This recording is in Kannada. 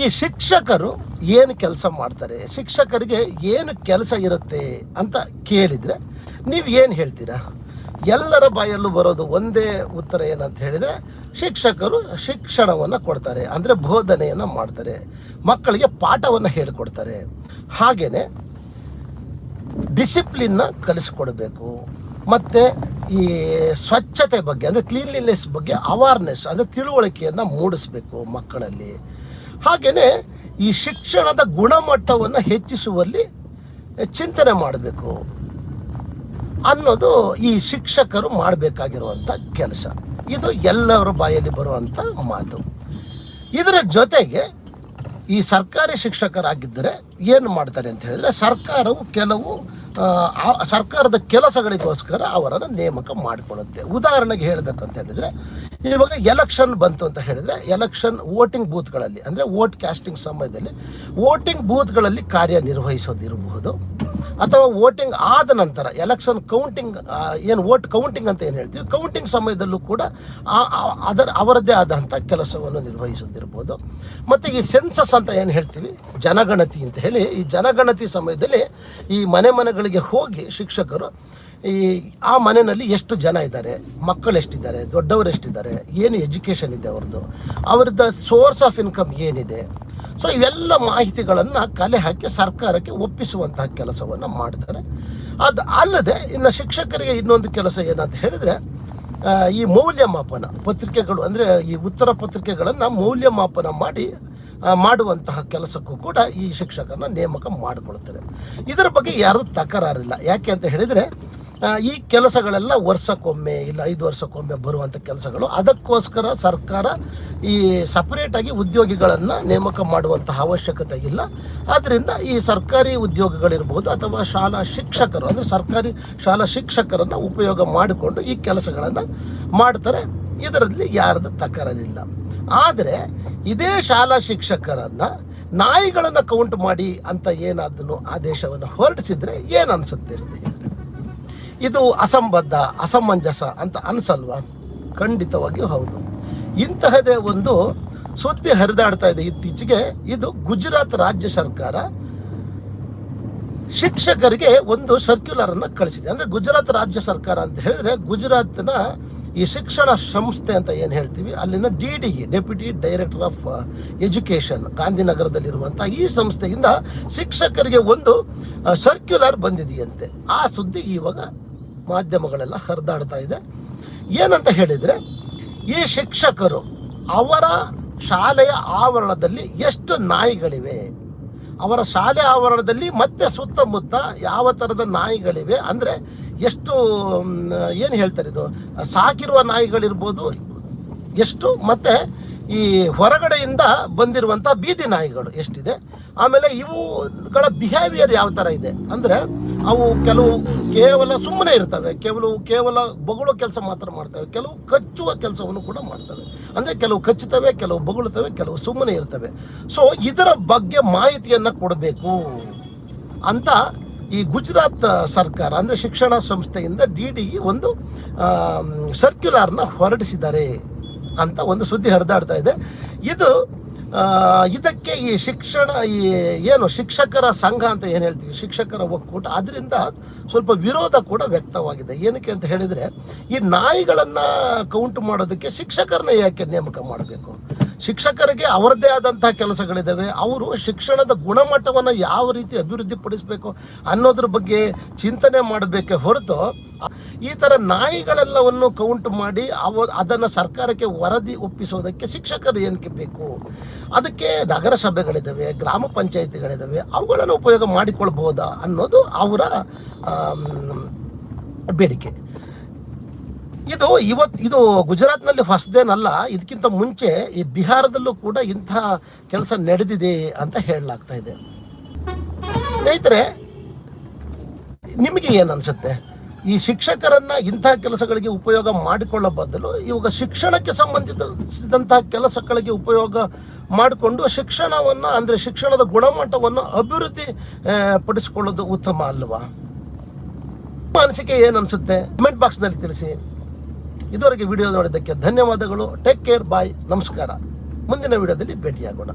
ಈ ಶಿಕ್ಷಕರು ಏನು ಕೆಲಸ ಮಾಡ್ತಾರೆ, ಶಿಕ್ಷಕರಿಗೆ ಏನು ಕೆಲಸ ಇರುತ್ತೆ ಅಂತ ಕೇಳಿದರೆ ನೀವು ಏನು ಹೇಳ್ತೀರಾ? ಎಲ್ಲರ ಬಾಯಲ್ಲೂ ಬರೋದು ಒಂದೇ ಉತ್ತರ ಏನಂತ ಹೇಳಿದರೆ ಶಿಕ್ಷಕರು ಶಿಕ್ಷಣವನ್ನು ಕೊಡ್ತಾರೆ, ಅಂದರೆ ಬೋಧನೆಯನ್ನು ಮಾಡ್ತಾರೆ, ಮಕ್ಕಳಿಗೆ ಪಾಠವನ್ನು ಹೇಳಿಕೊಡ್ತಾರೆ. ಹಾಗೆಯೇ ಡಿಸಿಪ್ಲಿನ್ನ ಕಲಿಸ್ಕೊಡ್ಬೇಕು. ಮತ್ತು ಈ ಸ್ವಚ್ಛತೆ ಬಗ್ಗೆ, ಅಂದರೆ ಕ್ಲೀನ್ಲಿನೆಸ್ ಬಗ್ಗೆ ಅವಾರ್ನೆಸ್ ಅಂದರೆ ತಿಳುವಳಿಕೆಯನ್ನು ಮೂಡಿಸ್ಬೇಕು ಮಕ್ಕಳಲ್ಲಿ. ಹಾಗೆಯೇ ಈ ಶಿಕ್ಷಣದ ಗುಣಮಟ್ಟವನ್ನು ಹೆಚ್ಚಿಸುವಲ್ಲಿ ಚಿಂತನೆ ಮಾಡಬೇಕು ಅನ್ನೋದು ಈ ಶಿಕ್ಷಕರು ಮಾಡಬೇಕಾಗಿರುವಂಥ ಕೆಲಸ. ಇದು ಎಲ್ಲರ ಬಾಯಲ್ಲಿ ಬರುವಂಥ ಮಾತು. ಇದರ ಜೊತೆಗೆ ಈ ಸರ್ಕಾರಿ ಶಿಕ್ಷಕರಾಗಿದ್ದರೆ ಏನು ಮಾಡ್ತಾರೆ ಅಂತ ಹೇಳಿದ್ರೆ ಸರ್ಕಾರವು ಕೆಲವು ಸರ್ಕಾರದ ಕೆಲಸಗಳಿಗೋಸ್ಕರ ಅವರನ್ನು ನೇಮಕ ಮಾಡಿಕೊಳ್ಳುತ್ತೆ. ಉದಾಹರಣೆಗೆ ಹೇಳಬೇಕಂತ ಹೇಳಿದರೆ, ಇವಾಗ ಎಲೆಕ್ಷನ್ ಬಂತು ಅಂತ ಹೇಳಿದರೆ, ಎಲೆಕ್ಷನ್ ವೋಟಿಂಗ್ ಬೂತ್ಗಳಲ್ಲಿ, ಅಂದರೆ ವೋಟ್ ಕ್ಯಾಸ್ಟಿಂಗ್ ಸಮಯದಲ್ಲಿ ವೋಟಿಂಗ್ ಬೂತ್ಗಳಲ್ಲಿ ಕಾರ್ಯನಿರ್ವಹಿಸೋದಿರಬಹುದು. ಅಥವಾ ವೋಟಿಂಗ್ ಆದ ನಂತರ ಎಲೆಕ್ಷನ್ ಕೌಂಟಿಂಗ್ ಏನು ವೋಟ್ ಕೌಂಟಿಂಗ್ ಅಂತ ಏನು ಹೇಳ್ತೀವಿ? ಕೌಂಟಿಂಗ್ ಸಮಯದಲ್ಲೂ ಕೂಡ ಅದರ, ಅವರದ್ದೇ ಆದಂಥ ಕೆಲಸವನ್ನು ನಿರ್ವಹಿಸೋದಿರ್ಬೋದು ಮತ್ತು ಈ ಸೆನ್ಸಸ್ ಅಂತ ಏನು ಹೇಳ್ತೀವಿ? ಜನಗಣತಿ ಅಂತ ಹೇಳಿ, ಈ ಜನಗಣತಿ ಸಮಯದಲ್ಲಿ ಈ ಮನೆ ಮನೆಗಳಿಗೆ ಹೋಗಿ ಶಿಕ್ಷಕರು ಈ, ಆ ಮನೆಯಲ್ಲಿ ಎಷ್ಟು ಜನ ಇದ್ದಾರೆ, ಮಕ್ಕಳು ಎಷ್ಟಿದ್ದಾರೆ, ದೊಡ್ಡವರು ಎಷ್ಟಿದ್ದಾರೆ, ಏನು ಎಜುಕೇಷನ್ ಇದೆ ಅವ್ರದ್ದು ಅವ್ರದ್ದು ಸೋರ್ಸ್ ಆಫ್ ಇನ್ಕಮ್ ಏನಿದೆ. ಸೊ ಇವೆಲ್ಲ ಮಾಹಿತಿಗಳನ್ನು ಕಲೆ ಹಾಕಿ ಸರ್ಕಾರಕ್ಕೆ ಒಪ್ಪಿಸುವಂತಹ ಕೆಲಸವನ್ನು ಮಾಡ್ತಾರೆ. ಅದು ಅಲ್ಲದೆ, ಇನ್ನು ಶಿಕ್ಷಕರಿಗೆ ಇನ್ನೊಂದು ಕೆಲಸ ಏನಂತ ಹೇಳಿದರೆ ಈ ಮೌಲ್ಯಮಾಪನ, ಪತ್ರಿಕೆಗಳು ಅಂದರೆ ಈ ಉತ್ತರ ಪತ್ರಿಕೆಗಳನ್ನು ಮೌಲ್ಯಮಾಪನ ಮಾಡಿ ಮಾಡುವಂತಹ ಕೆಲಸಕ್ಕೂ ಕೂಡ ಈ ಶಿಕ್ಷಕರನ್ನ ನೇಮಕ ಮಾಡಿಕೊಳ್ತಾರೆ. ಇದರ ಬಗ್ಗೆ ಯಾರೂ ತಕರಾರಿಲ್ಲ. ಯಾಕೆ ಅಂತ ಹೇಳಿದರೆ ಈ ಕೆಲಸಗಳೆಲ್ಲ ವರ್ಷಕ್ಕೊಮ್ಮೆ ಇಲ್ಲ ಐದು ವರ್ಷಕ್ಕೊಮ್ಮೆ ಬರುವಂಥ ಕೆಲಸಗಳು. ಅದಕ್ಕೋಸ್ಕರ ಸರ್ಕಾರ ಈ ಸಪರೇಟಾಗಿ ಉದ್ಯೋಗಿಗಳನ್ನು ನೇಮಕ ಮಾಡುವಂತಹ ಅವಶ್ಯಕತೆ ಇಲ್ಲ. ಆದ್ದರಿಂದ ಈ ಸರ್ಕಾರಿ ಉದ್ಯೋಗಗಳಿರ್ಬೋದು ಅಥವಾ ಶಾಲಾ ಶಿಕ್ಷಕರು, ಅಂದರೆ ಸರ್ಕಾರಿ ಶಾಲಾ ಶಿಕ್ಷಕರನ್ನು ಉಪಯೋಗ ಮಾಡಿಕೊಂಡು ಈ ಕೆಲಸಗಳನ್ನು ಮಾಡ್ತಾರೆ. ಇದರಲ್ಲಿ ಯಾರದ ತಕರಲಿಲ್ಲ ಆದರೆ ಇದೇ ಶಾಲಾ ಶಿಕ್ಷಕರನ್ನು ನಾಯಿಗಳನ್ನು ಕೌಂಟ್ ಮಾಡಿ ಅಂತ ಏನಾದನ್ನು ಆದೇಶವನ್ನು ಹೊರಡಿಸಿದ್ರೆ ಏನು ಅನಿಸುತ್ತೆ ಸ್ನೇಹಿತರೆ? ಇದು ಅಸಂಬದ್ಧ, ಅಸಮಂಜಸ ಅಂತ ಅನ್ಸಲ್ವಾ? ಖಂಡಿತವಾಗಿಯೂ ಹೌದು. ಇಂತಹದೇ ಒಂದು ಸುದ್ದಿ ಹರಿದಾಡ್ತಾ ಇದೆ ಇತ್ತೀಚೆಗೆ. ಇದು ಗುಜರಾತ್ ರಾಜ್ಯ ಸರ್ಕಾರ ಶಿಕ್ಷಕರಿಗೆ ಒಂದು ಸರ್ಕ್ಯುಲರ್ ಅನ್ನು ಕಳಿಸಿದೆ. ಅಂದ್ರೆ ಗುಜರಾತ್ ರಾಜ್ಯ ಸರ್ಕಾರ ಅಂತ ಹೇಳಿದ್ರೆ ಗುಜರಾತ್ನ ಈ ಶಿಕ್ಷಣ ಸಂಸ್ಥೆ ಅಂತ ಏನು ಹೇಳ್ತೀವಿ? ಅಲ್ಲಿನ D D deputy director of education ಗಾಂಧಿನಗರದಲ್ಲಿರುವಂಥ ಈ ಸಂಸ್ಥೆಯಿಂದ ಶಿಕ್ಷಕರಿಗೆ ಒಂದು ಸರ್ಕ್ಯುಲರ್ ಬಂದಿದೆಯಂತೆ. ಆ ಸುದ್ದಿ ಇವಾಗ ಮಾಧ್ಯಮಗಳೆಲ್ಲ ಹರಿದಾಡ್ತಾ ಇದೆ. ಏನಂತ ಹೇಳಿದರೆ, ಈ ಶಿಕ್ಷಕರು ಅವರ ಶಾಲೆಯ ಆವರಣದಲ್ಲಿ ಎಷ್ಟು ನಾಯಿಗಳಿವೆ, ಅವರ ಶಾಲೆ ಆವರಣದಲ್ಲಿ ಮತ್ತೆ ಸುತ್ತಮುತ್ತ ಯಾವ ಥರದ ನಾಯಿಗಳಿವೆ, ಅಂದರೆ ಎಷ್ಟು ಏನು ಹೇಳ್ತಾರೆ ಇದು, ಸಾಕಿರುವ ನಾಯಿಗಳಿರ್ಬೋದು ಎಷ್ಟು? ಮತ್ತು ಈ ಹೊರಗಡೆಯಿಂದ ಬಂದಿರುವಂಥ ಬೀದಿ ನಾಯಿಗಳು ಎಷ್ಟಿದೆ? ಆಮೇಲೆ ಇವುಗಳ ಬಿಹೇವಿಯರ್ ಯಾವ ಥರ ಇದೆ? ಅಂದರೆ ಅವು ಕೆಲವು ಕೇವಲ ಸುಮ್ಮನೆ ಇರ್ತವೆ, ಕೆಲವು ಕೇವಲ ಬೊಗಳೋ ಕೆಲಸ ಮಾತ್ರ ಮಾಡ್ತವೆ, ಕೆಲವು ಕಚ್ಚುವ ಕೆಲಸವನ್ನು ಕೂಡ ಮಾಡ್ತವೆ. ಅಂದರೆ ಕೆಲವು ಕಚ್ಚುತ್ತವೆ, ಕೆಲವು ಬೊಗಳುತ್ತವೆ, ಕೆಲವು ಸುಮ್ಮನೆ ಇರ್ತವೆ. ಸೊ ಇದರ ಬಗ್ಗೆ ಮಾಹಿತಿಯನ್ನು ಕೊಡಬೇಕು. ಅಂತ ಈ ಗುಜರಾತ್ ಸರ್ಕಾರ, ಅಂದರೆ ಶಿಕ್ಷಣ ಸಂಸ್ಥೆಯಿಂದ ಡಿ ಡಿ ಒಂದು ಸರ್ಕ್ಯುಲಾರ್ನ ಹೊರಡಿಸಿದ್ದಾರೆ. ಅಂತ ಒಂದು ಸುದ್ದಿ ಹರಿದಾಡ್ತಾ ಇದೆ. ಇದು ಇದಕ್ಕೆ ಈ ಶಿಕ್ಷಣ, ಈ ಏನು ಶಿಕ್ಷಕರ ಸಂಘ ಅಂತ ಏನು ಹೇಳ್ತೀವಿ? ಶಿಕ್ಷಕರ ಒಕ್ಕೂಟ. ಅದರಿಂದ ಸ್ವಲ್ಪ ವಿರೋಧ ಕೂಡ ವ್ಯಕ್ತವಾಗಿದೆ. ಏನಕ್ಕೆ ಅಂತ ಹೇಳಿದರೆ, ಈ ನಾಯಿಗಳನ್ನು ಕೌಂಟ್ ಮಾಡೋದಕ್ಕೆ ಶಿಕ್ಷಕರನ್ನ ಯಾಕೆ ನೇಮಕ ಮಾಡಬೇಕು? ಶಿಕ್ಷಕರಿಗೆ ಅವರದೇ ಆದಂತಹ ಕೆಲಸಗಳಿದ್ದಾವೆ ಅವರು ಶಿಕ್ಷಣದ ಗುಣಮಟ್ಟವನ್ನು ಯಾವ ರೀತಿ ಅಭಿವೃದ್ಧಿಪಡಿಸಬೇಕು ಅನ್ನೋದ್ರ ಬಗ್ಗೆ ಚಿಂತನೆ ಮಾಡಬೇಕೆ ಹೊರತು ಈ ಥರ ನಾಯಿಗಳೆಲ್ಲವನ್ನು ಕೌಂಟ್ ಮಾಡಿ ಅವ, ಅದನ್ನು ಸರ್ಕಾರಕ್ಕೆ ವರದಿ ಒಪ್ಪಿಸೋದಕ್ಕೆ ಶಿಕ್ಷಕರು ಏನಕ್ಕೆ ಬೇಕು? ಅದಕ್ಕೆ ನಗರಸಭೆಗಳಿದ್ದಾವೆ ಗ್ರಾಮ ಪಂಚಾಯಿತಿಗಳಿದ್ದಾವೆ ಅವುಗಳನ್ನು ಉಪಯೋಗ ಮಾಡಿಕೊಳ್ಬಹುದಾ ಅನ್ನೋದು ಅವರ ಬೇಡಿಕೆ. ಇದು ಇವತ್ತು ಇದು ಗುಜರಾತ್ನಲ್ಲಿ ಹೊಸದೇನಲ್ಲ, ಇದಕ್ಕಿಂತ ಮುಂಚೆ ಈ ಬಿಹಾರದಲ್ಲೂ ಕೂಡ ಇಂಥ ಕೆಲಸ ನಡೆದಿದೆ ಅಂತ ಹೇಳಲಾಗ್ತಾ ಇದೆ. ಸ್ನೇಹಿತರೆ, ನಿಮಗೆ ಏನು ಅನ್ಸುತ್ತೆ? ಈ ಶಿಕ್ಷಕರನ್ನ ಇಂತಹ ಕೆಲಸಗಳಿಗೆ ಉಪಯೋಗ ಮಾಡಿಕೊಳ್ಳೋ ಬದಲು ಇವಾಗ ಶಿಕ್ಷಣಕ್ಕೆ ಸಂಬಂಧಿಸಿದಂತಹ ಕೆಲಸಗಳಿಗೆ ಉಪಯೋಗ ಮಾಡಿಕೊಂಡು ಶಿಕ್ಷಣವನ್ನು, ಅಂದರೆ ಶಿಕ್ಷಣದ ಗುಣಮಟ್ಟವನ್ನು ಅಭಿವೃದ್ಧಿ ಪಡಿಸಿಕೊಳ್ಳೋದು ಉತ್ತಮ ಅಲ್ವಾ? ಅನಿಸಿಕೆ ಏನು ಅನಿಸುತ್ತೆ? ಕಮೆಂಟ್ ಬಾಕ್ಸ್ನಲ್ಲಿ ತಿಳಿಸಿ. ಇದುವರೆಗೆ ವಿಡಿಯೋ ನೋಡಿದ್ದಕ್ಕೆ ಧನ್ಯವಾದಗಳು. ಟೇಕ್ ಕೇರ್ ಬಾಯ್ ನಮಸ್ಕಾರ. ಮುಂದಿನ ವಿಡಿಯೋದಲ್ಲಿ ಭೇಟಿಯಾಗೋಣ.